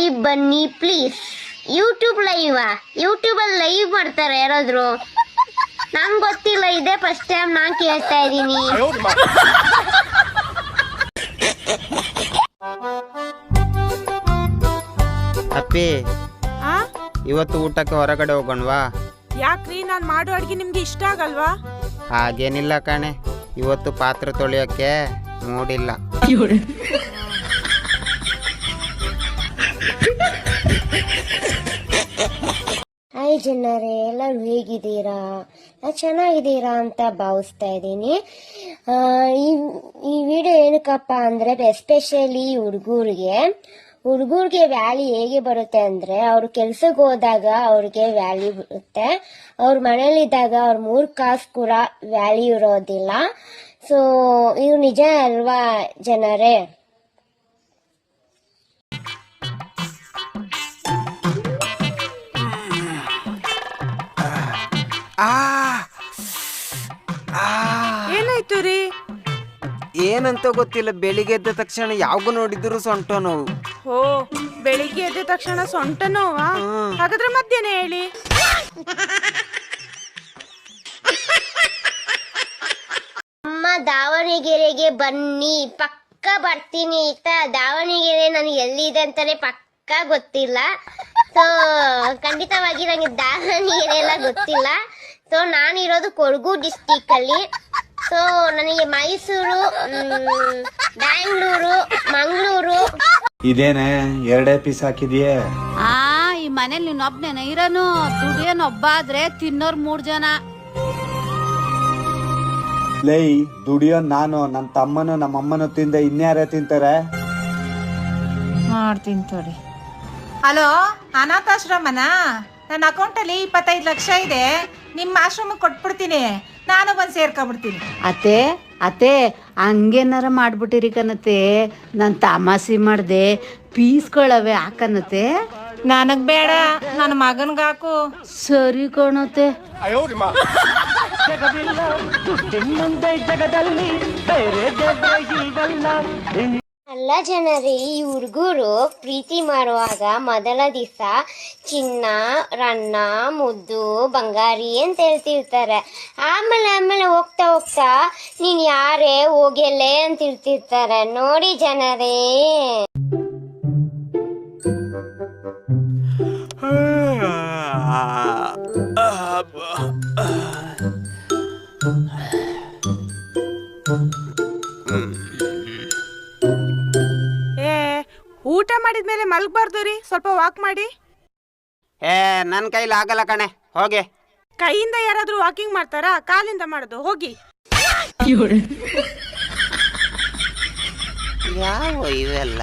Live ಬನ್ನಿ please YouTube live ಯೂಟ್ಯೂಬಲ್ಲಿ live ಮಾಡ್ತಾರೆ ಯಾರಾದ್ರು? ನಂಗೆ ಗೊತ್ತಿಲ್ಲ ಇದೇ ಫಸ್ಟ್ ಟೈಮ್ ನಾನು ಕೇಳ್ತಾ ಇದ್ದೀನಿ. ಅಪ್ಪಿ ಆ? ಇವತ್ತು ಊಟಕ್ಕೆ ಹೊರಗಡೆ ಹೋಗೋಣವಾ? ಯಾಕ್ರಿ? ನಾನ್ ಮಾಡೋ ಅಡ್ಗೆ ನಿಮ್ಗೆ ಇಷ್ಟ ಆಗಲ್ವಾ? ಹಾಗೇನಿಲ್ಲ ಕಣೆ. ಇವತ್ತು ಪಾತ್ರೆ ತೊಳೆಯೋಕ್ಕೆ ಮೂಡಿಲ್ಲ. ಹಾಯ್ ಜನರೇ, ಎಲ್ಲರೂ ಹೇಗಿದ್ದೀರಾ? ನಾ ಚೆನ್ನಾಗಿದ್ದೀರಾ ಅಂತ ಭಾವಿಸ್ತಾ ಇದ್ದೀನಿ. ಈ ಈ ವಿಡಿಯೋ ಏನಕ್ಕಪ್ಪ ಅಂದರೆ ಎಸ್ಪೆಷಲಿ ಹುಡುಗರಿಗೆ. ಹುಡುಗರಿಗೆ ವ್ಯಾಲಿ ಹೇಗೆ ಬರುತ್ತೆ ಅಂದರೆ, ಅವ್ರು ಕೆಲ್ಸಕ್ಕೆ ಹೋದಾಗ ಅವ್ರಿಗೆ ವ್ಯಾಲ್ಯೂ ಬರುತ್ತೆ. ಅವ್ರ ಮನೇಲಿದ್ದಾಗ ಅವ್ರ ಮೂರು ಕಾಸು ಕೂಡ ವ್ಯಾಲ್ಯೂ ಇರೋದಿಲ್ಲ. ಸೊ ಇದು ನಿಜ ಅಲ್ವಾ ಜನರೇ? ಏನಾಯ್ತು ರೀ ಏನಂತ ಗೊತ್ತಿಲ್ಲ ಬೆಳಿಗ್ಗೆ ಎದ್ದ ತಕ್ಷಣ ಯಾವಾಗ ನೋಡಿದ್ರು ಸೊಂಟ ನೋವು. ಹೋ ಬೆಳಿಗ್ಗೆ ಎದ್ದ ತಕ್ಷಣ ಸೊಂಟ ನೋವಾ? ಹಾಗಾದ್ರೆ ಮಧ್ಯಾಹ್ನ ಹೇಳಿ. ಅಮ್ಮ ದಾವಣಗೆರೆಗೆ ಬನ್ನಿ. ಪಕ್ಕ ಬರ್ತೀನಿ ಆಯ್ತಾ ದಾವಣಗೆರೆ ನನಗೆ ಎಲ್ಲಿದೆ ಅಂತಾನೆ ಪಕ್ಕ ಗೊತ್ತಿಲ್ಲ. ಸೊ ಖಂಡಿತವಾಗಿ ನನಗೆ ದಾವಣಗೆರೆ ಎಲ್ಲ ಗೊತ್ತಿಲ್ಲ. ಸೊ ನಾನಿರೋದು ಕೊಡಗು ಡಿಸ್ಟಿಕ್ ಅಲ್ಲಿ. ಸೊ ನನಗೆ ಮೈಸೂರು ಬ್ಯಾಂಗ್ಳೂರು ಮಂಗಳೂರು. ಇದೇನೆ ಎರಡೇ ಪೀಸ್ ಹಾಕಿದ್ಯೆ? ಆ ಈ ಮನೇಲಿ ನೀನೊಬ್ನೇನ ಇರೋನು ದುಡಿಯೋನೊಬ್ಬ ಆದ್ರೆ ತಿನ್ನೋರ್ ಮೂರ್ ಜನ. ಲೈ ದುಡಿಯೋ ನಾನು ನನ್ನ ತಮ್ಮನು ನಮ್ಮ ಅಮ್ಮನು ತಿಂದ ಇನ್ಯಾರೇ ತಿಂತಾರೆ? ಮಾಡ್ತೀನಿ ತೋಡಿ. ಹಲೋ ಅನಾಥಾಶ್ರಮನಾ? ನನ್ನ ಅಕೌಂಟಲ್ಲಿ ಇಪ್ಪತ್ತೈದು ಲಕ್ಷ ಇದೆ. ನಿಮ್ಮ ಆಶ್ರಮಕ್ಕೆ ಕೊಟ್ಬಿಡ್ತೀನಿ. ನಾನು ಬಂದು ಸೇರ್ಕೊಬಿಡ್ತೀನಿ. ಅತ್ತೆ ಅತ್ತೆ ಹಂಗೇನಾರ ಮಾಡ್ಬಿಟ್ಟಿರಿ ಕನತೆ ನಾನು ತಮಾಷೆ ಮಾಡಿದೆ. ಪೀಸ್ಗಳವೆ ಹಾಕನತೆ ನನಗೆ ಬೇಡ. ನನ್ನ ಮಗನ್ಗಾಕು ಸರಿ ಕಣತೆ ಅಲ್ಲ ಜನರೇ, ಈ ಹುಡುಗರು ಪ್ರೀತಿ ಮಾಡುವಾಗ ಮೊದಲ ದಿವಸ ಚಿನ್ನ, ರನ್ನ, ಮುದ್ದು, ಬಂಗಾರಿ ಅಂತ ಹೇಳ್ತಿರ್ತಾರೆ. ಆಮೇಲೆ ಆಮೇಲೆ ಹೋಗ್ತಾ ಹೋಗ್ತಾ ನೀನು ಯಾರೇ ಹೋಗೆಲೆ ಅಂತ ಇರ್ತಿರ್ತಾರೆ ನೋಡಿ ಜನರೇ. ಊಟ ಮಾಡಿದ ಮೇಲೆ ಮಲಗಬಾರ್ದು ರೀ. ಸ್ವಲ್ಪ ವಾಕ್ ಮಾಡಿ. ಏ ನನ್ನ ಕೈಲಿ ಆಗಲ್ಲ ಕಣೆ. ಹೋಗಿ. ಕೈಯಿಂದ ಯಾರಾದ್ರೂ ವಾಕಿಂಗ್ ಮಾಡ್ತಾರಾ? ಕಾಲಿಂದ ಮಾಡೋದು. ಹೋಗಿ. ಯಾವ ಇವೆಲ್ಲ?